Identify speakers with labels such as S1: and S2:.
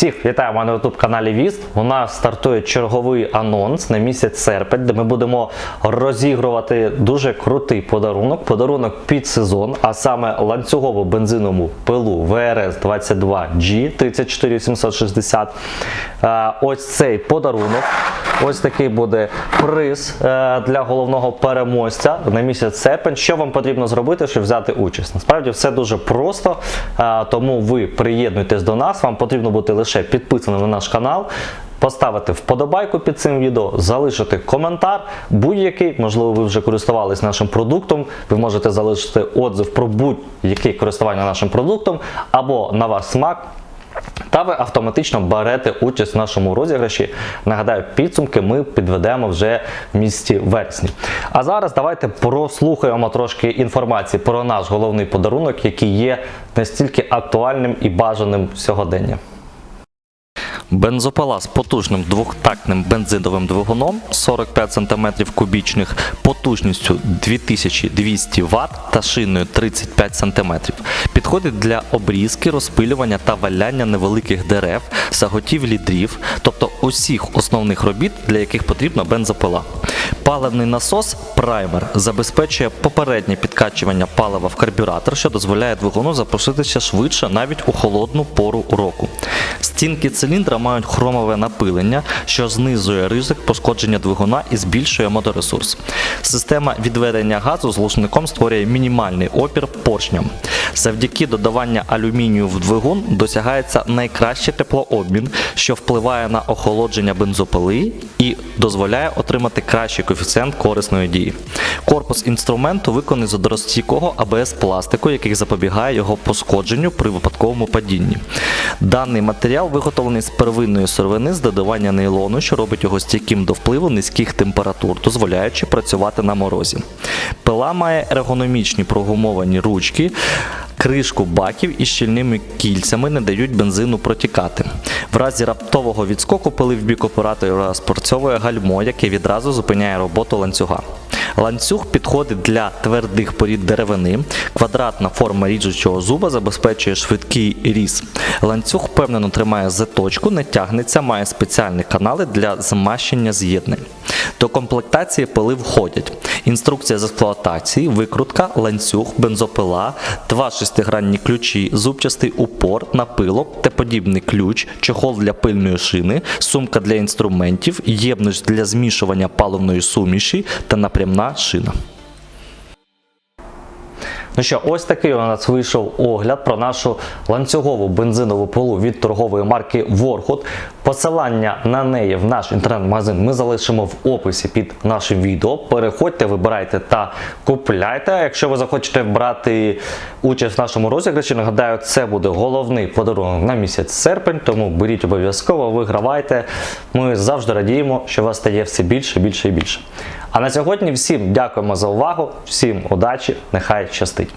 S1: Всіх вітаємо на youtube каналі Віст. У нас стартує черговий анонс на місяць серпень, де ми будемо розігрувати дуже крутий подарунок. Подарунок під сезон, а саме ланцюгову бензинову пилу ВРС 22G 34760. Е, Ось цей подарунок. Ось такий буде приз е, для головного переможця на місяць серпень. Що вам потрібно зробити, щоб взяти участь? Насправді все дуже просто, е, тому ви приєднуйтесь до нас. Вам потрібно бути лише підписаним на наш канал. Поставити вподобайку під цим відео, залишити коментар будь-який, можливо, ви вже користувались нашим продуктом. Ви можете залишити отзив про будь-яке користування нашим продуктом або на ваш смак. Та ви автоматично берете участь в нашому розіграші. Нагадаю, підсумки ми підведемо вже в місті вересні. А зараз давайте прослухаємо трошки інформації про наш головний подарунок, який є настільки актуальним і бажаним сьогодення. Бензопила з потужним двохтактним бензиновим двигуном 45 см кубічних, потужністю 2200 Вт та шиною 35 см. Підходить для обрізки, розпилювання та валяння невеликих дерев, заготівлі дрів, тобто усіх основних робіт, для яких потрібна бензопила. Паливний насос праймер забезпечує попереднє підкачування палива в карбюратор, що дозволяє двигуну запуститися швидше навіть у холодну пору року. Стінки циліндра мають хромове напилення, що знизує ризик пошкодження двигуна і збільшує моторесурс. Система відведення газу з глушником створює мінімальний опір поршням. Завдяки додаванню алюмінію в двигун досягається найкращий теплообмін, що впливає на охолодження бензопили і дозволяє отримати кращий коефіцієнт корисної дії. Корпус інструменту виконаний з одоростійкого АБС пластику, який запобігає його пошкодженню при випадковому падінні. Даний матеріал виготовлений з первинної сировини з додавання нейлону, що робить його стійким до впливу низьких температур, дозволяючи працювати на морозі. Пила має ергономічні прогумовані ручки. Кришку баків із щільними кільцями не дають бензину протікати. В разі раптового відскоку пили в бік оператора спорцьовує гальмо, яке відразу зупиняє роботу ланцюга. Ланцюг підходить для твердих порід деревини. Квадратна форма ріжучого зуба забезпечує швидкий різ. Ланцюг впевнено тримає заточку, не тягнеться, має спеціальні канали для змащення з'єднань. До комплектації пили входять інструкція з експлуатації, викрутка, ланцюг, бензопила, два шестигранні ключі, зубчастий упор, напилок, теподібний ключ, чохол для пильної шини, сумка для інструментів, ємність для змішування паливної суміші та напрямна шина. Ну що, ось такий у нас вийшов огляд про нашу ланцюгову бензинову пилу від торгової марки Ворхот. Посилання на неї в наш інтернет-магазин ми залишимо в описі під нашим відео. Переходьте, вибирайте та купляйте. Якщо ви захочете брати участь в нашому розіграші, нагадаю, це буде головний подарунок на місяць серпень, тому беріть обов'язково, вигравайте. Ми завжди радіємо, що вас стає все більше, більше і більше. А на сьогодні всім дякуємо за увагу, всім удачі, нехай щастить.